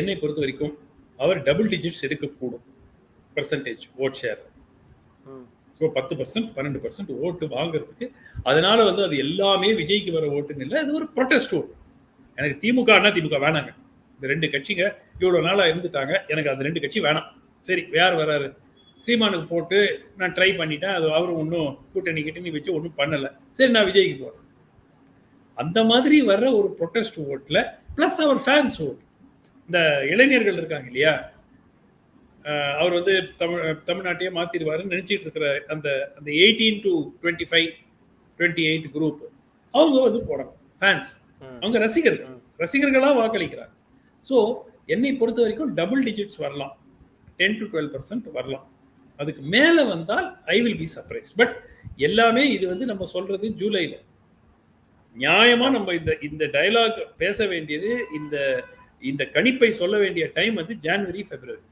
என்னை பொறுத்த வரைக்கும் அவர் double digits எடுக்கக்கூடும். Percentage vote share. So பத்து பர்சன்ட் பன்னெண்டு பர்சன்ட் ஓட்டு வாங்குறதுக்கு அதனால வந்து அது எல்லாமே விஜய்க்கு வர ஓட்டுன்னு இல்லை அது ஒரு ப்ரொட்டஸ்ட் ஓட்டு எனக்கு திமுக அண்ணா திமுக வேணாங்க. இந்த ரெண்டு கட்சிங்க இவ்வளோ நாளாக இருந்துட்டாங்க எனக்கு அந்த ரெண்டு கட்சி வேணாம். சரி யார் வராரு. சீமானுக்கு போட்டு நான் ட்ரை பண்ணிட்டேன் அது அவரும் ஒன்றும் கூட்டணி கிட்டணி வச்சு ஒன்றும் பண்ணலை. சரி நான் விஜய்க்கு போகிறேன் அந்த மாதிரி வர்ற ஒரு ப்ரொட்டஸ்ட் ஓட்டில் ப்ளஸ் அவர் ஃபேன்ஸ் ஓட் இந்த இளைஞர்கள் இருக்காங்க இல்லையா? அவர் வந்து தமிழ் தமிழ்நாட்டையே மாற்றிடுவாருன்னு நினச்சிட்டு இருக்கிற அந்த அந்த eighteen to twenty five twenty eight group அவங்க வந்து போடணும். ஃபேன்ஸ். அவங்க ரசிகர்கள். ரசிகர்களாக வாக்களிக்கிறாங்க. ஸோ என்னை பொறுத்த வரைக்கும் டபுள் டிஜிட்ஸ் வரலாம். டென் டு டுவெல் பர்சன்ட் வரலாம். அதுக்கு மேலே வந்தால் I will be surprise but எல்லாமே இது வந்து நம்ம சொல்றது ஜூலைல. நியாயமா நம்ம இந்த இந்த டயலாக் பேச வேண்டியது இந்த இந்த கணிப்பை சொல்ல வேண்டிய டைம் வந்து ஜான்வரி பிப்ரவரி